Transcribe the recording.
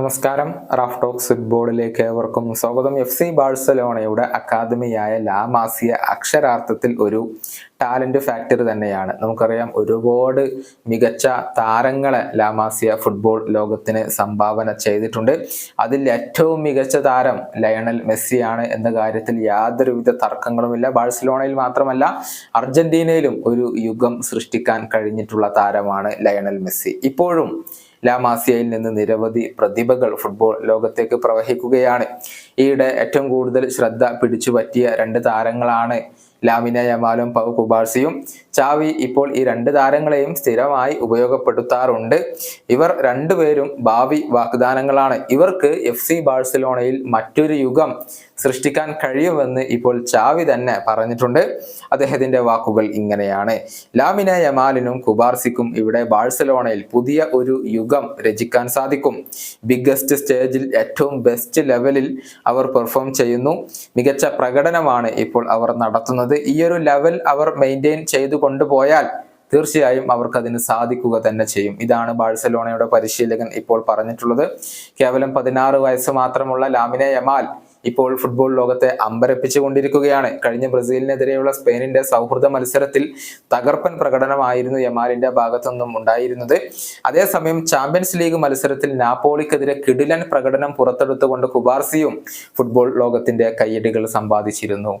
നമസ്കാരം. Raf talks ഫുട്ബോളിലേക്ക് ഏവർക്കും സ്വാഗതം. എഫ് സി ബാഴ്സലോണയുടെ അക്കാദമിയായ ലാമാസിയ അക്ഷരാർത്ഥത്തിൽ ഒരു ടാലന്റ് ഫാക്ടറി തന്നെയാണ്. നമുക്കറിയാം ഒരുപാട് മികച്ച താരങ്ങളെ ലാമാസിയ ഫുട്ബോൾ ലോകത്തിന് സംഭാവന ചെയ്തിട്ടുണ്ട്. അതിൽ ഏറ്റവും മികച്ച താരം ലയണൽ മെസ്സിയാണ് എന്ന കാര്യത്തിൽ യാതൊരുവിധ തർക്കങ്ങളുമില്ല. ബാഴ്സലോണയിൽ മാത്രമല്ല അർജന്റീനയിലും ഒരു യുഗം സൃഷ്ടിക്കാൻ കഴിഞ്ഞിട്ടുള്ള താരമാണ് ലയണൽ മെസ്സി. ഇപ്പോഴും ലാമാസിയയിൽ നിന്ന് നിരവധി പ്രതിഭകൾ ഫുട്ബോൾ ലോകത്തേക്ക് പ്രവഹിക്കുകയാണ്. ഈയിടെ ഏറ്റവും കൂടുതൽ ശ്രദ്ധ പിടിച്ചുപറ്റിയ രണ്ട് താരങ്ങളാണ് ലാമിന യമാലും പൗ കുബാർസിയും ചാവി ഇപ്പോൾ ഈ രണ്ട് താരങ്ങളെയും സ്ഥിരമായി ഉപയോഗപ്പെടുത്താറുണ്ട്. ഇവർ രണ്ടുപേരും ഭാവി വാഗ്ദാനങ്ങളാണ്. ഇവർക്ക് എഫ് സി ബാഴ്സലോണയിൽ മറ്റൊരു യുഗം സൃഷ്ടിക്കാൻ കഴിയുമെന്ന് ഇപ്പോൾ ചാവി തന്നെ പറഞ്ഞിട്ടുണ്ട്. അദ്ദേഹത്തിന്റെ വാക്കുകൾ ഇങ്ങനെയാണ്. ലാമിന യമാലിനും കുബാർസിക്കും ഇവിടെ ബാഴ്സലോണയിൽ പുതിയ ഒരു യുഗം രചിക്കാൻ സാധിക്കും. ബിഗ്ഗസ്റ്റ് സ്റ്റേജിൽ ഏറ്റവും ബെസ്റ്റ് ലെവലിൽ അവർ പെർഫോം ചെയ്യുന്നു. മികച്ച പ്രകടനമാണ് ഇപ്പോൾ അവർ നടത്തുന്നത്. ഈ ഒരു ലെവൽ അവർ മെയിന്റെയിൻ ചെയ്തു കൊണ്ടുപോയാൽ തീർച്ചയായും അവർക്ക് അതിന് സാധിക്കുക തന്നെ ചെയ്യും. ഇതാണ് ബാഴ്സലോണയുടെ പരിശീലകൻ ഇപ്പോൾ പറഞ്ഞിട്ടുള്ളത്. കേവലം പതിനാറ് വയസ്സ് മാത്രമുള്ള ലാമിനെ യമാൽ ഇപ്പോൾ ഫുട്ബോൾ ലോകത്തെ അമ്പരപ്പിച്ചുകൊണ്ടിരിക്കുകയാണ്. കഴിഞ്ഞ ബ്രസീലിനെതിരെയുള്ള സ്പെയിനിന്റെ സൗഹൃദ മത്സരത്തിൽ തകർപ്പൻ പ്രകടനമായിരുന്നു യമാലിന്റെ ഭാഗത്തുനിന്നും ഉണ്ടായിരുന്നത്. അതേസമയം ചാമ്പ്യൻസ് ലീഗ് മത്സരത്തിൽ നാപ്പോളിക്കെതിരെ കിടിലൻ പ്രകടനം പുറത്തെടുത്തുകൊണ്ട് കുബാർസിയും ഫുട്ബോൾ ലോകത്തിന്റെ കയ്യടികൾ സമ്പാദിച്ചിരുന്നു.